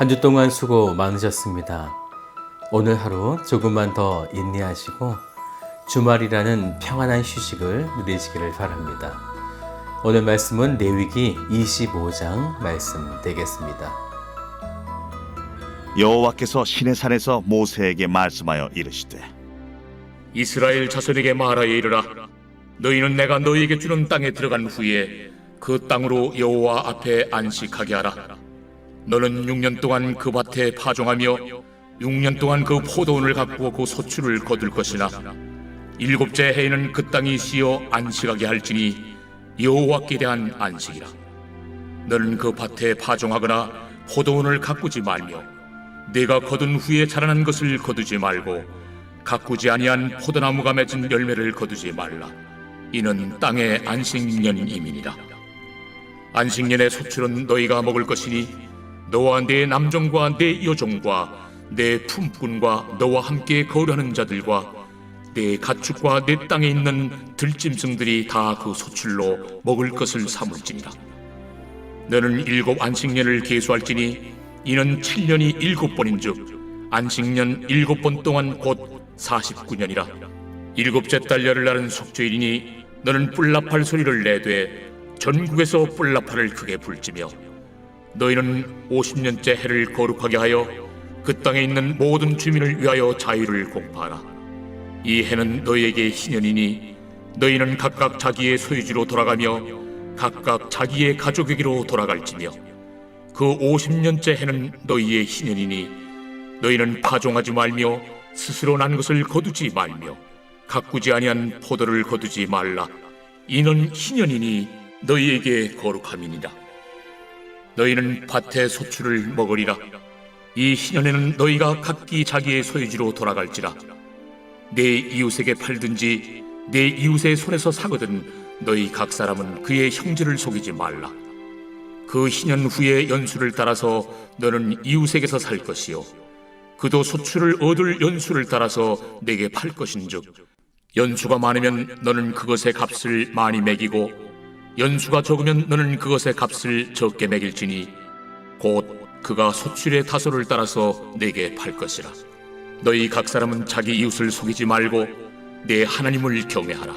한 주 동안 수고 많으셨습니다. 오늘 하루 조금만 더 인내하시고 주말이라는 평안한 휴식을 누리시기를 바랍니다. 오늘 말씀은 레위기 25장 말씀 되겠습니다. 여호와께서 시내 산에서 모세에게 말씀하여 이르시되 이스라엘 자손에게 말하여 이르라 너희는 내가 너희에게 주는 땅에 들어간 후에 그 땅으로 여호와 앞에 안식하게 하라 너는 6년 동안 그 밭에 파종하며 6년 동안 그 포도원을 갖고 그 소출을 거둘 것이나 일곱째 해에는 그 땅이 쉬어 안식하게 할지니 여호와께 대한 안식이라 너는 그 밭에 파종하거나 포도원을 가꾸지 말며 내가 거둔 후에 자라난 것을 거두지 말고 가꾸지 아니한 포도나무가 맺은 열매를 거두지 말라. 이는 땅의 안식년임이니라. 안식년의 소출은 너희가 먹을 것이니 너와 내 남종과 내 여종과 내 품꾼과 너와 함께 거류하는 자들과 내 가축과 내 땅에 있는 들짐승들이 다 그 소출로 먹을 것을 삼을지니라. 너는 일곱 안식년을 계수할지니 이는 7년이 일곱 번인즉 안식년 일곱 번 동안 곧 49년이라 일곱째 달 열흘날은 속죄일이니 너는 뿔나팔 소리를 내되 전국에서 뿔나팔을 크게 불지며 너희는 50년째 해를 거룩하게 하여 그 땅에 있는 모든 주민을 위하여 자유를 공포하라. 이 해는 너희에게 희년이니 너희는 각각 자기의 소유지로 돌아가며 각각 자기의 가족에게로 돌아갈지며 그 50년째 해는 너희의 희년이니 너희는 파종하지 말며 스스로 난 것을 거두지 말며 가꾸지 아니한 포도를 거두지 말라. 이는 희년이니 너희에게 거룩함이니라 너희는 밭의 소출을 먹으리라. 이 희년에는 너희가 각기 자기의 소유지로 돌아갈지라. 내 이웃에게 팔든지 내 이웃의 손에서 사거든 너희 각 사람은 그의 형제를 속이지 말라. 그 희년 후에 연수를 따라서 너는 이웃에게서 살 것이요. 그도 소출을 얻을 연수를 따라서 내게 팔 것인즉 연수가 많으면 너는 그것의 값을 많이 매기고 연수가 적으면 너는 그것의 값을 적게 매길지니 곧 그가 소출의 다소를 따라서 내게 팔 것이라 너희 각 사람은 자기 이웃을 속이지 말고 내 하나님을 경외하라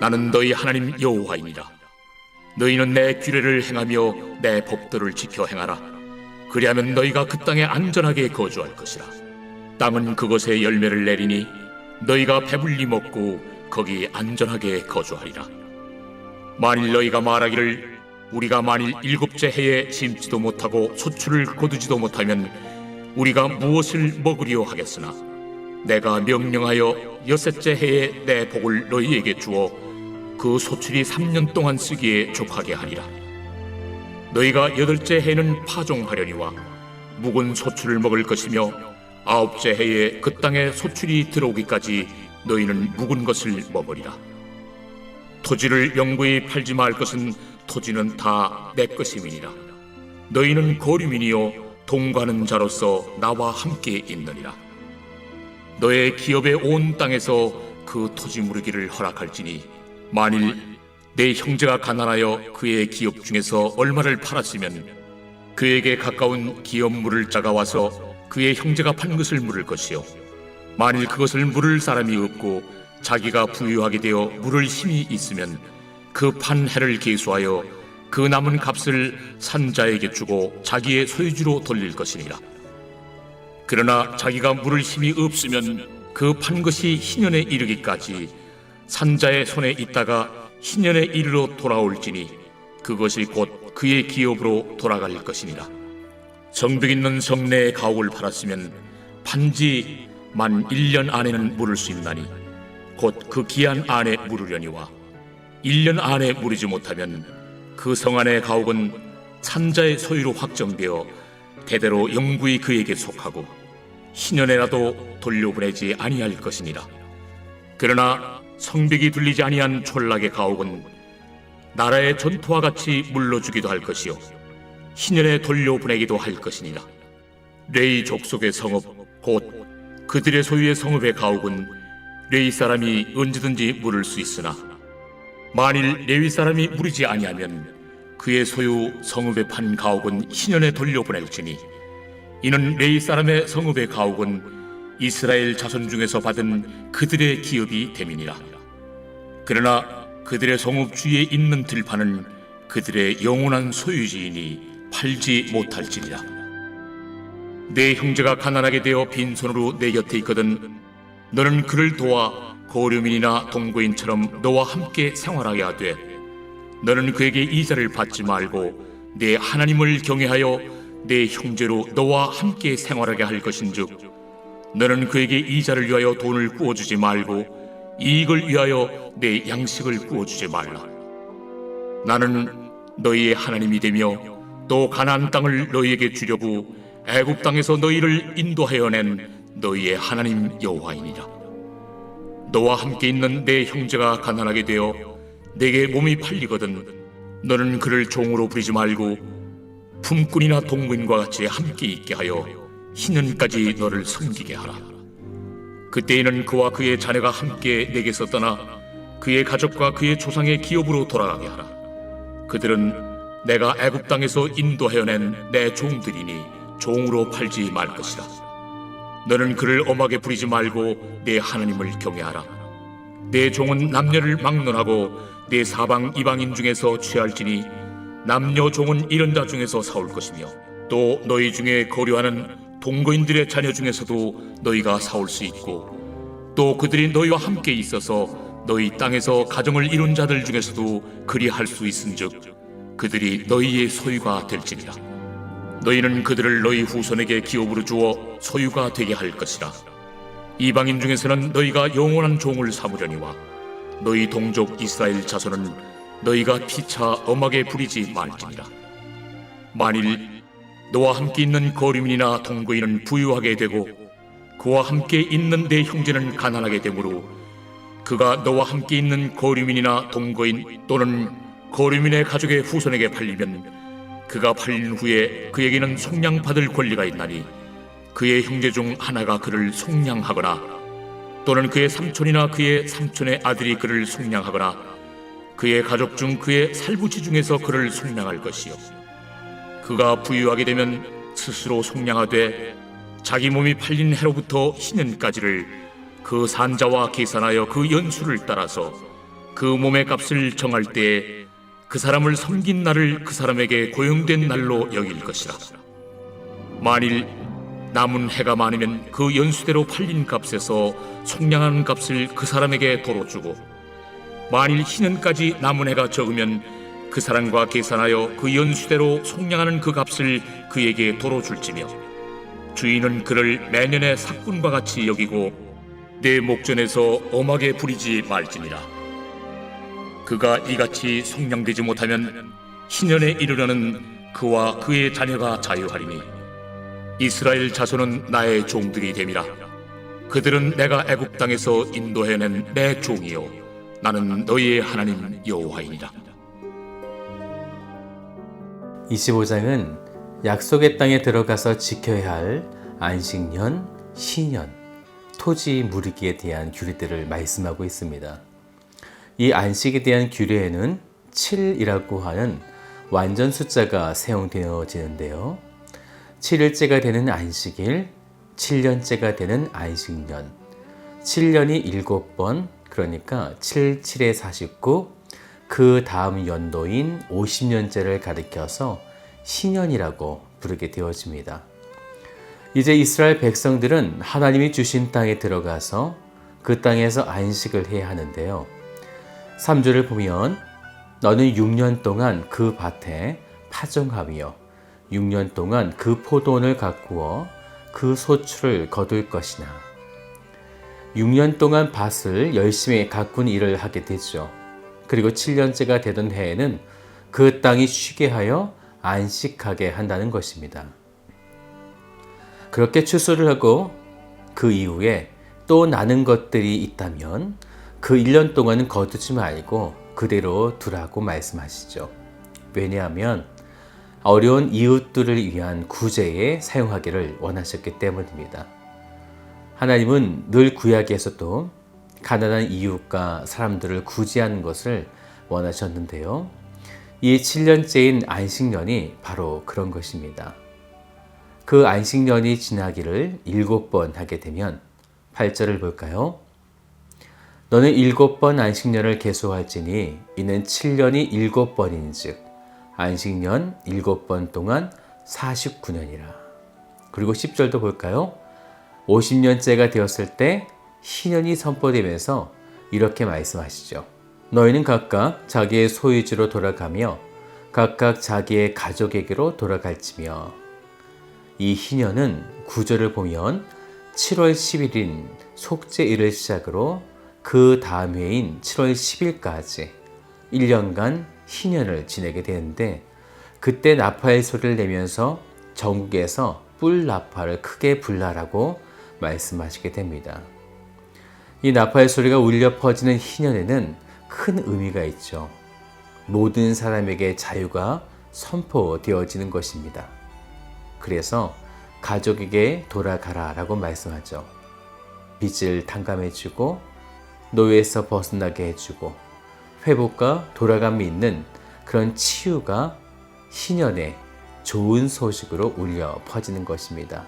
나는 너희 하나님 여호와이니라 너희는 내 규례를 행하며 내 법도를 지켜 행하라. 그리하면 너희가 그 땅에 안전하게 거주할 것이라. 땅은 그것에 열매를 내리니 너희가 배불리 먹고 거기 안전하게 거주하리라. 만일 너희가 말하기를 우리가 만일 일곱째 해에 심지도 못하고 소출을 거두지도 못하면 우리가 무엇을 먹으리요 하겠으나 내가 명령하여 여섯째 해에 내 복을 너희에게 주어 그 소출이 3년 동안 쓰기에 족하게 하리라. 너희가 여덟째 해는 파종하려니와 묵은 소출을 먹을 것이며 아홉째 해에 그 땅에 소출이 들어오기까지 너희는 묵은 것을 먹으리라. 토지를 영구히 팔지 말 것은 토지는 다 내 것임이니라. 너희는 거류민이요 동가는 자로서 나와 함께 있느니라. 너의 기업의 온 땅에서 그 토지 무르기를 허락할지니 만일 내 형제가 가난하여 그의 기업 중에서 얼마를 팔았으면 그에게 가까운 기업 물을 자가 와서 그의 형제가 판 것을 물을 것이요 만일 그것을 물을 사람이 없고 자기가 부유하게 되어 물을 힘이 있으면 그 판 해를 계수하여 그 남은 값을 산자에게 주고 자기의 소유주로 돌릴 것이니라 그러나 자기가 물을 힘이 없으면 그 판 것이 희년에 이르기까지 산자의 손에 있다가 희년에 이르러 돌아올지니 그것이 곧 그의 기업으로 돌아갈 것이니라. 정벽 있는 성내의 가옥을 팔았으면 판지 만 1년 안에는 물을 수 있나니 곧 그 기한 안에 물으려니와 1년 안에 물이지 못하면 그 성 안의 가옥은 산자의 소유로 확정되어 대대로 영구히 그에게 속하고 희년에라도 돌려보내지 아니할 것이니라. 그러나 성벽이 둘리지 아니한 촌락의 가옥은 나라의 전토와 같이 물러주기도 할 것이요 희년에 돌려보내기도 할 것이니라 레이 족속의 성읍 곧 그들의 소유의 성읍의 가옥은 레이 사람이 언제든지 물을 수 있으나 만일 레위 사람이 물이지 아니하면 그의 소유 성읍에 판 가옥은 희년에 돌려보낼지니 이는 레이 사람의 성읍의 가옥은 이스라엘 자손 중에서 받은 그들의 기업이 됨이니라. 그러나 그들의 성읍 주위에 있는 들판은 그들의 영원한 소유지이니 팔지 못할지니라. 내 형제가 가난하게 되어 빈손으로 내 곁에 있거든 너는 그를 도와 고려민이나 동거인처럼 너와 함께 생활하게 하되 너는 그에게 이자를 받지 말고 내 하나님을 경외하여 내 형제로 너와 함께 생활하게 할 것인즉 너는 그에게 이자를 위하여 돈을 구워주지 말고 이익을 위하여 내 양식을 구워주지 말라. 나는 너희의 하나님이 되며 또 가나안 땅을 너희에게 주려고 애굽 땅에서 너희를 인도하여 낸 너희의 하나님 여호와이니라. 너와 함께 있는 내 형제가 가난하게 되어 내게 몸이 팔리거든 너는 그를 종으로 부리지 말고 품꾼이나 동무인과 같이 함께 있게 하여 희년까지 너를 섬기게 하라. 그때에는 그와 그의 자녀가 함께 내게서 떠나 그의 가족과 그의 조상의 기업으로 돌아가게 하라. 그들은 내가 애굽 땅에서 인도하여 낸 내 종들이니 종으로 팔지 말 것이라 너는 그를 엄하게 부리지 말고 내 하나님을 경외하라. 내 종은 남녀를 막론하고 내 사방 이방인 중에서 취할지니 남녀 종은 이런 자 중에서 사올 것이며 또 너희 중에 거류하는 동거인들의 자녀 중에서도 너희가 사올 수 있고 또 그들이 너희와 함께 있어서 너희 땅에서 가정을 이룬 자들 중에서도 그리할 수 있은즉 그들이 너희의 소유가 될지니라. 너희는 그들을 너희 후손에게 기업으로 주어 소유가 되게 할 것이라. 이방인 중에서는 너희가 영원한 종을 삼으려니와 너희 동족 이스라엘 자손은 너희가 피차 엄하게 부리지 말지니라. 만일 너와 함께 있는 거류민이나 동거인은 부유하게 되고 그와 함께 있는 내 형제는 가난하게 되므로 그가 너와 함께 있는 거류민이나 동거인 또는 거류민의 가족의 후손에게 팔리면 그가 팔린 후에 그에게는 속량받을 권리가 있나니 그의 형제 중 하나가 그를 속량하거나 또는 그의 삼촌이나 그의 삼촌의 아들이 그를 속량하거나 그의 가족 중 그의 살부치 중에서 그를 속량할 것이요. 그가 부유하게 되면 스스로 속량하되 자기 몸이 팔린 해로부터 희년까지를 그 산자와 계산하여 그 연수를 따라서 그 몸의 값을 정할 때에 그 사람을 섬긴 날을 그 사람에게 고용된 날로 여길 것이라. 만일 남은 해가 많으면 그 연수대로 팔린 값에서 속량하는 값을 그 사람에게 도로 주고 만일 희년까지 남은 해가 적으면 그 사람과 계산하여 그 연수대로 속량하는 그 값을 그에게 도로 줄지며 주인은 그를 매년의 삭군과 같이 여기고 내 목전에서 엄하게 부리지 말지니라. 그가 이같이 속량되지 못하면 희년에 이르려는 그와 그의 자녀가 자유하리니 이스라엘 자손은 나의 종들이 됨이라. 그들은 내가 애굽 땅에서 인도해낸 내 종이요. 나는 너희의 하나님 여호와이니라. 25장은 약속의 땅에 들어가서 지켜야 할 안식년, 신년, 토지 무르기에 대한 규례들을 말씀하고 있습니다. 이 안식에 대한 규례에는 7이라고 하는 완전 숫자가 사용되어지는데요. 7일째가 되는 안식일, 7년째가 되는 안식년, 7년이 7번, 그러니까 7, 7에 49, 그 다음 연도인 50년째를 가리켜서 신년이라고 부르게 되어집니다. 이제 이스라엘 백성들은 하나님이 주신 땅에 들어가서 그 땅에서 안식을 해야 하는데요. 3절을 보면 너는 6년 동안 그 밭에 파종하며 6년 동안 그 포도원을 가꾸어 그 소출을 거둘 것이나 6년 동안 밭을 열심히 가꾼 일을 하게 되죠. 그리고 7년째가 되던 해에는 그 땅이 쉬게 하여 안식하게 한다는 것입니다. 그렇게 추수를 하고 그 이후에 또 나는 것들이 있다면 그 1년 동안은 거두지 말고 그대로 두라고 말씀하시죠. 왜냐하면 어려운 이웃들을 위한 구제에 사용하기를 원하셨기 때문입니다. 하나님은 늘 구약에서도 가난한 이웃과 사람들을 구제하는 것을 원하셨는데요. 이 7년째인 안식년이 바로 그런 것입니다. 그 안식년이 지나기를 일곱 번 하게 되면 8절을 볼까요? 너는 일곱 번 안식년을 계속할지니 이는 7년이 일곱 번인즉 안식년 일곱 번 동안 49년이라. 그리고 10절도 볼까요? 50년째가 되었을 때 희년이 선포되면서 이렇게 말씀하시죠. 너희는 각각 자기의 소유지로 돌아가며 각각 자기의 가족에게로 돌아갈지며 이 희년은 구절을 보면 7월 10일인 속죄일을 시작으로 그 다음 해인 7월 10일까지 1년간 희년을 지내게 되는데 그때 나팔 소리를 내면서 전국에서 뿔 나팔을 크게 불라라고 말씀하시게 됩니다. 이 나팔 소리가 울려 퍼지는 희년에는 큰 의미가 있죠. 모든 사람에게 자유가 선포되어지는 것입니다. 그래서 가족에게 돌아가라 라고 말씀하죠. 빚을 탕감해주고 노예에서 벗어나게 해주고 회복과 돌아감이 있는 그런 치유가 희년의 좋은 소식으로 울려 퍼지는 것입니다.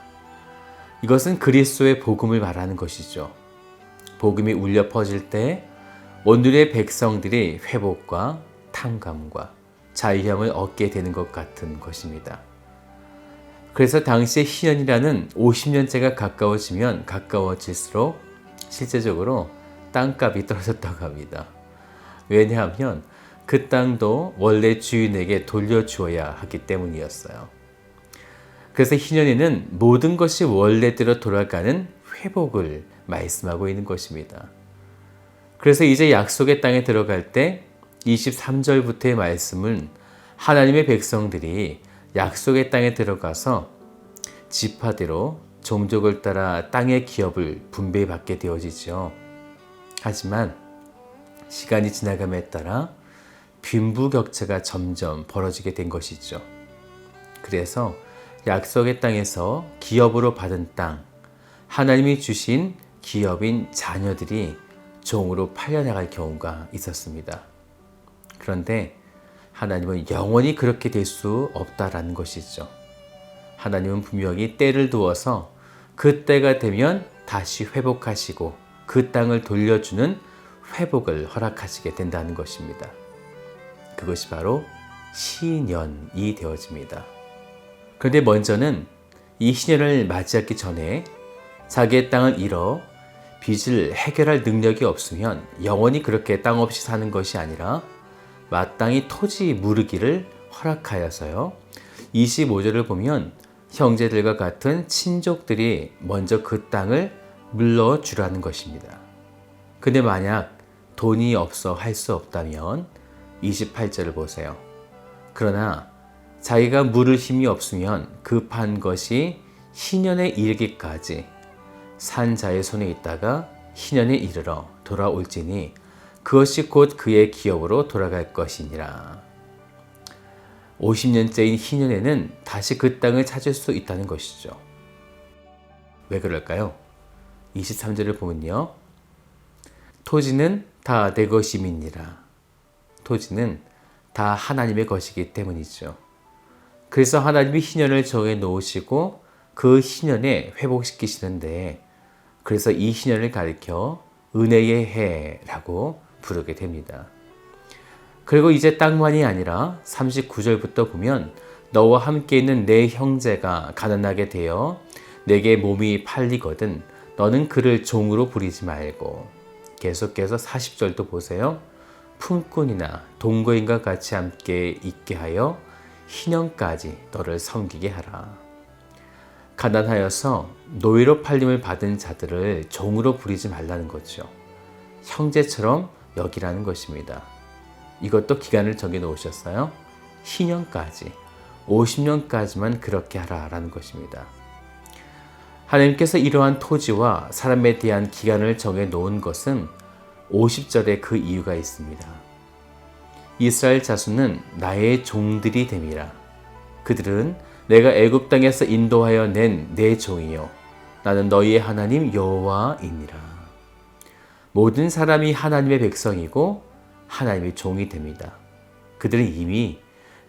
이것은 그리스도의 복음을 말하는 것이죠. 복음이 울려 퍼질 때 오늘의 백성들이 회복과 탕감과 자유함을 얻게 되는 것 같은 것입니다. 그래서 당시의 희연이라는 50년째가 가까워지면 가까워질수록 실제적으로 땅값이 떨어졌다고 합니다. 왜냐하면 그 땅도 원래 주인에게 돌려주어야 하기 때문이었어요. 그래서 희년에는 모든 것이 원래대로 돌아가는 회복을 말씀하고 있는 것입니다. 그래서 이제 약속의 땅에 들어갈 때 23절부터의 말씀은 하나님의 백성들이 약속의 땅에 들어가서 지파대로 종족을 따라 땅의 기업을 분배받게 되어지죠. 하지만 시간이 지나감에 따라 빈부격차가 점점 벌어지게 된 것이죠. 그래서 약속의 땅에서 기업으로 받은 땅, 하나님이 주신 기업인 자녀들이 종으로 팔려나갈 경우가 있었습니다. 그런데 하나님은 영원히 그렇게 될 수 없다라는 것이죠. 하나님은 분명히 때를 두어서 그 때가 되면 다시 회복하시고 그 땅을 돌려주는 회복을 허락하시게 된다는 것입니다. 그것이 바로 시년이 되어집니다. 그런데 먼저는 이 시년을 맞이하기 전에 자기의 땅을 잃어 빚을 해결할 능력이 없으면 영원히 그렇게 땅 없이 사는 것이 아니라 마땅히 토지 무르기를 허락하여서요. 25절을 보면 형제들과 같은 친족들이 먼저 그 땅을 물러주라는 것입니다. 근데 만약 돈이 없어 할 수 없다면 28절을 보세요. 그러나 자기가 물을 힘이 없으면 급한 것이 희년에 이르기까지 산 자의 손에 있다가 희년에 이르러 돌아올지니 그것이 곧 그의 기업으로 돌아갈 것이니라. 50년째인 희년에는 다시 그 땅을 찾을 수 있다는 것이죠. 왜 그럴까요? 23절을 보면요. 토지는 다 내 것임이니라. 토지는 다 하나님의 것이기 때문이죠. 그래서 하나님이 희년을 정해 놓으시고 그 희년에 회복시키시는데 그래서 이 희년을 가리켜 은혜의 해라고 부르게 됩니다. 그리고 이제 땅만이 아니라 39절부터 보면 너와 함께 있는 내 형제가 가난하게 되어 내게 몸이 팔리거든 너는 그를 종으로 부리지 말고 계속해서 40절도 보세요. 품꾼이나 동거인과 같이 함께 있게 하여 희년까지 너를 섬기게 하라. 가난하여서 노예로 팔림을 받은 자들을 종으로 부리지 말라는 거죠. 형제처럼 여기라는 것입니다. 이것도 기간을 정해 놓으셨어요. 희년까지, 50년까지만 그렇게 하라라는 것입니다. 하나님께서 이러한 토지와 사람에 대한 기간을 정해 놓은 것은 50절에 그 이유가 있습니다. 이스라엘 자손은 나의 종들이 됨이라. 그들은 내가 애굽 땅에서 인도하여 낸 내 종이요 나는 너희의 하나님 여호와이니라. 모든 사람이 하나님의 백성이고 하나님의 종이 됩니다. 그들은 이미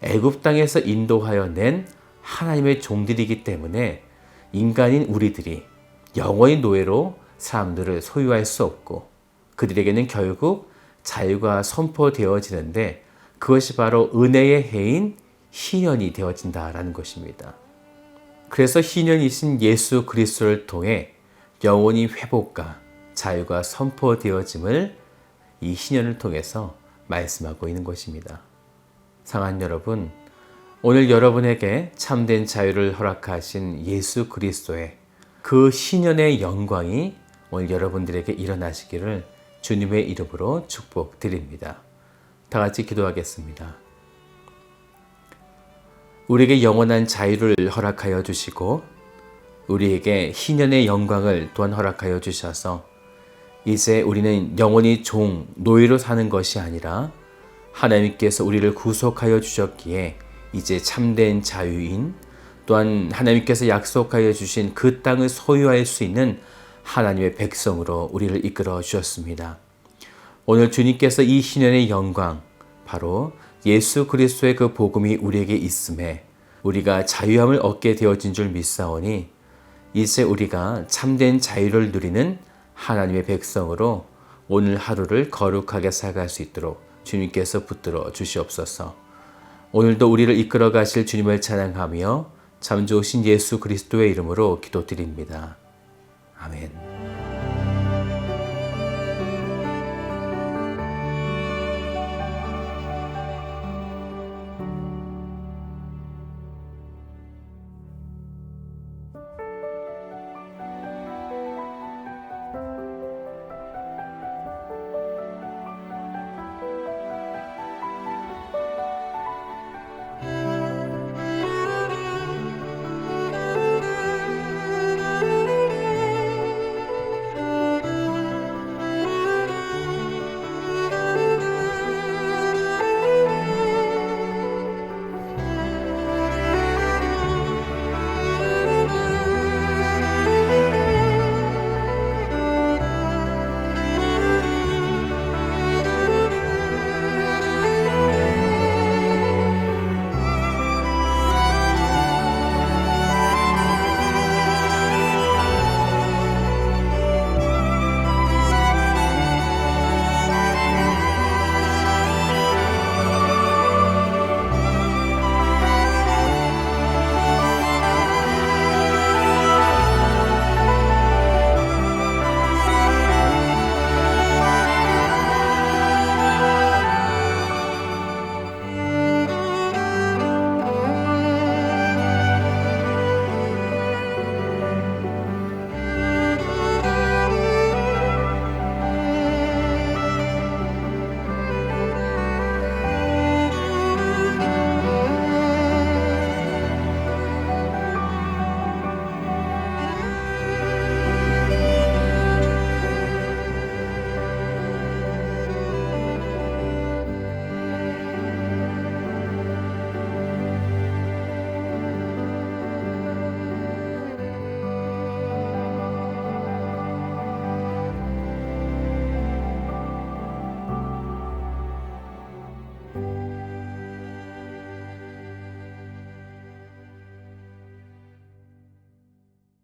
애굽 땅에서 인도하여 낸 하나님의 종들이기 때문에 인간인 우리들이 영원히 노예로 사람들을 소유할 수 없고 그들에게는 결국 자유가 선포되어지는데 그것이 바로 은혜의 해인 희년이 되어진다라는 것입니다. 그래서 희년이신 예수 그리스도를 통해 영원히 회복과 자유가 선포되어짐을 이 희년을 통해서 말씀하고 있는 것입니다. 상한 여러분, 오늘 여러분에게 참된 자유를 허락하신 예수 그리스도의 그 희년의 영광이 오늘 여러분들에게 일어나시기를 주님의 이름으로 축복드립니다. 다 같이 기도하겠습니다. 우리에게 영원한 자유를 허락하여 주시고 우리에게 희년의 영광을 또한 허락하여 주셔서 이제 우리는 영원히 종, 노예로 사는 것이 아니라 하나님께서 우리를 구속하여 주셨기에 이제 참된 자유인 또한 하나님께서 약속하여 주신 그 땅을 소유할 수 있는 하나님의 백성으로 우리를 이끌어 주셨습니다. 오늘 주님께서 이 신년의 영광 바로 예수 그리스도의 그 복음이 우리에게 있음에 우리가 자유함을 얻게 되어진 줄 믿사오니 이제 우리가 참된 자유를 누리는 하나님의 백성으로 오늘 하루를 거룩하게 살아갈 수 있도록 주님께서 붙들어 주시옵소서. 오늘도 우리를 이끌어 가실 주님을 찬양하며 참 좋으신 예수 그리스도의 이름으로 기도드립니다. 아멘.